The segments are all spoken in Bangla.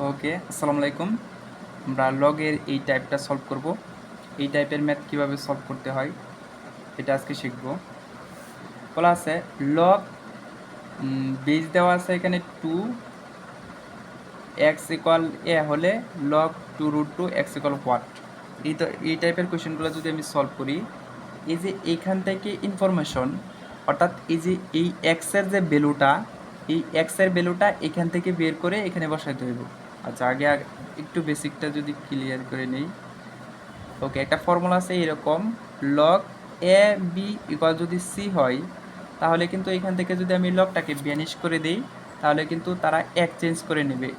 ওকে, আসসালামু আলাইকুম। আমরা লগের এই টাইপটা সলভ করব। এই টাইপের ম্যাথ কীভাবে সলভ করতে হয়, এটা আজকে শিখব। বলা আছে লগ বেজ দেওয়া আছে এখানে টু এক্স ইকুয়াল এ হলে log two root two x equal what এই তো, এই টাইপের কোয়েশ্চেনগুলো যদি আমি সলভ করি, এই যে এইখান থেকে ইনফরমেশন অর্থাৎ এই যে এই এক্সের যে ভ্যালুটা এই এক্সের ভ্যালুটা এখান থেকে বের করে এখানে বসাইতে হইব। আচ্ছা আগে একটু বেসিকটা যদি ক্লিয়ার করে নেই। ওকে একটা ফর্মুলা আছে এরকম লক এ বি ইকুয়াল যদি সি হয়, তাহলে কিন্তু এখান থেকে যদি আমি লকটাকে ব্যানিশ করে দেই, তাহলে কিন্তু তারা এক চেঞ্জ করে নেবে।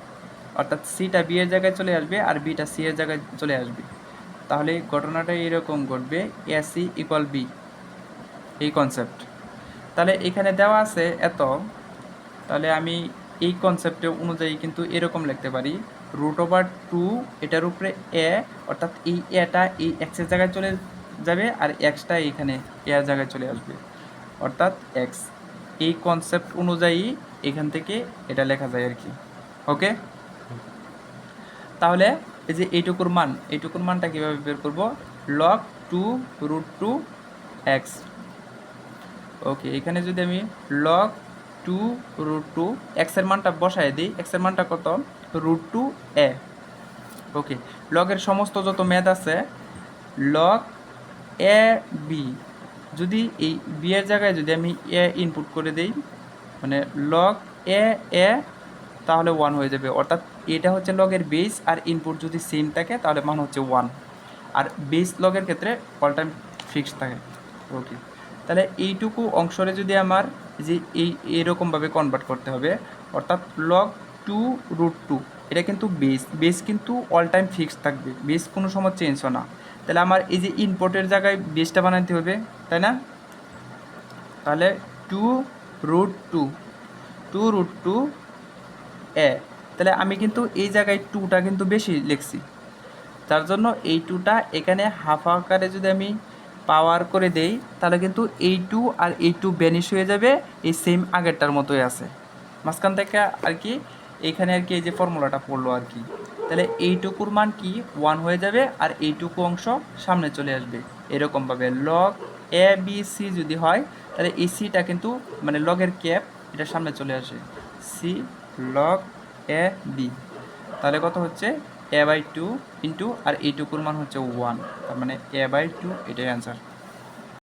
অর্থাৎ সিটা বি এর জায়গায় চলে আসবে আর বিটা সি এর জায়গায় চলে আসবে। তাহলে ঘটনাটা এরকম ঘটবে এ সি ইকুয়াল বি এই কনসেপ্ট তাহলে এখানে দেওয়া আছে এত, তাহলে আমি এই কনসেপ্টে অনুযায়ী কিন্তু এরকম লিখতে পারি রুট ওভার টু এটার উপরে এ অর্থাৎ এই এটা এই এক্সের জায়গায় চলে যাবে আর এক্সটা এইখানে এর জায়গায় চলে আসবে। অর্থাৎ এক্স এই কনসেপ্ট অনুযায়ী এখান থেকে এটা লেখা যায় আর কি। ওকে তাহলে এই যে এইটুকুর মান, এইটুকুর মানটা কীভাবে বের করব? Log two root two x okay এখানে যদি আমি লগ টু রুট টু এক্সের মানটা বসায় দিই। এক্সের মানটা কত? রুট টু এ ওকে লগের সমস্ত যত ম্যাথ আছে লগ এ বি যদি এই বি এর জায়গায় যদি আমি এ ইনপুট করে দেই মানে লগ এ এ তাহলে ওয়ান হয়ে যাবে। অর্থাৎ এটা হচ্ছে লগের বেস আর ইনপুট যদি সেম থাকে, তাহলে মান হচ্ছে ওয়ান আর বেস লগের ক্ষেত্রে অল টাইম ফিক্সড থাকে। ওকে তাহলে এইটুকু অংশরে যদি আমার যে এই এরকমভাবে কনভার্ট করতে হবে, অর্থাৎ লগ টু রুট টু এটা কিন্তু বেস বেস কিন্তু অল টাইম ফিক্সড থাকবে বেস কোনো সময় চেঞ্জ হয় না। তাহলে আমার এই যে ইনপুটের জায়গায় বেসটা বানাতে হবে, তাই না? তাহলে two root two two root two a তাহলে আমি কিন্তু এই জায়গায় টুটা কিন্তু বেশি লিখছি। তার জন্য এই টুটা এখানে হাফ আকারে যদি আমি পাওয়ার করে দেই, তাহলে কিন্তু এই টু আর এই টু ব্যানিশ হয়ে যাবে, এই সেম আগেরটার মতোই আছে। মাঝখান থেকে আর কি, এখানে আর কি এই যে ফর্মুলাটা পড়ল আর কি। তাহলে এইটুকুর মান কি? ওয়ান হয়ে যাবে আর এইটুকু অংশ সামনে চলে আসবে। এরকমভাবে লগ এ বি সি যদি হয়, তাহলে এই সিটা কিন্তু মানে লগের ক্যাপ এটা সামনে চলে আসে। সি লগ এ বি তাহলে কত হচ্ছে? এ বাই টু ইন্টু আর এইটুকুর মান হচ্ছে ওয়ান তার মানে এ বাই টু এটাই অ্যান্সার